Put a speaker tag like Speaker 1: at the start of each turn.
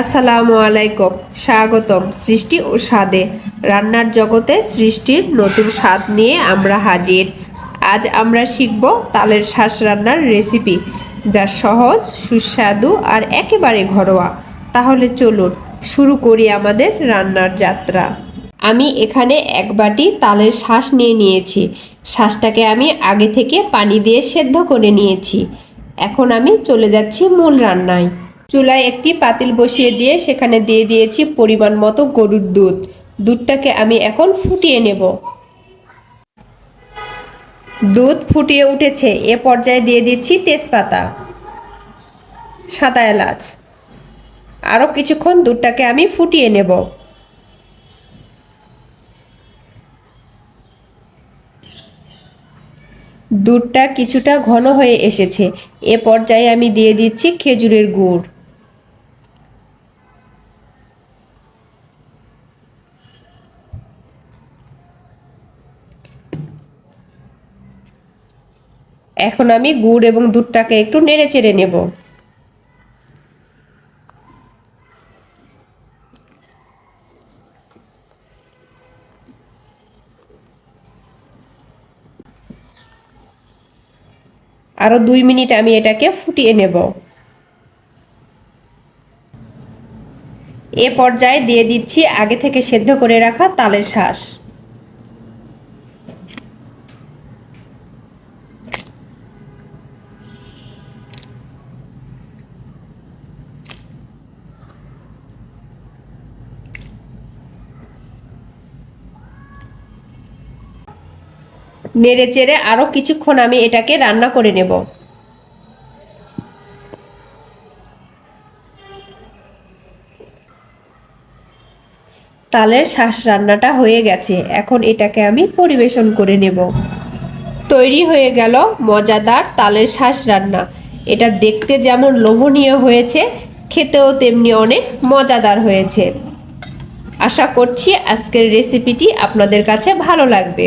Speaker 1: আসসালামু আলাইকুম। স্বাগতম সৃষ্টি ও স্বাদে। রান্নার জগতে সৃষ্টির নতুন স্বাদ নিয়ে আমরা হাজির। আজ আমরা শিখব তালের শ্বাস রান্নার রেসিপি, যা সহজ, সুস্বাদু আর একেবারে ঘরোয়া। তাহলে চলুন, শুরু করি আমাদের রান্নার যাত্রা। আমি এখানে এক বাটি তালের শ্বাস নিয়ে নিয়েছি। শ্বাসটাকে আমি আগে থেকে পানি দিয়ে সেদ্ধ করে নিয়েছি। এখন আমি চলে যাচ্ছি মূল রান্নায়। চুলায় একটি পাতিল বসিয়ে দিয়ে সেখানে দিয়ে দিয়েছি পরিমাণ মতো গরুর দুধ। দুধটাকে আমি এখন ফুটিয়ে নেব। দুধ ফুটিয়ে উঠেছে। এ পর্যায়ে দিয়ে দিচ্ছি তেজপাতা, সাদা এলাচ। আরও কিছুক্ষণ দুধটাকে আমি ফুটিয়ে নেব। দুধটা কিছুটা ঘন হয়ে এসেছে। এ পর্যায়ে আমি দিয়ে দিচ্ছি খেজুরের গুড়। এখন আমি গুড় এবং দুধটাকে একটু নেড়ে চেড়ে নেব। আরও দুই মিনিট আমি এটাকে ফুটিয়ে নেব। এ পর্যায়ে দিয়ে দিচ্ছি আগে থেকে সেদ্ধ করে রাখা তালের শ্বাস নেড়ে চেড়ে আরও কিছুক্ষণ আমি এটাকে রান্না করে নেব। তালের শ্বাস রান্নাটা হয়ে গেছে, এখন এটাকে আমি পরিবেশন করে নেব। তৈরি হয়ে গেল মজাদার তালের শ্বাস রান্না। এটা দেখতে যেমন লোভনীয় হয়েছে, খেতেও তেমনি অনেক মজাদার হয়েছে। আশা করছি আজকের রেসিপিটি আপনাদের কাছে ভালো লাগবে।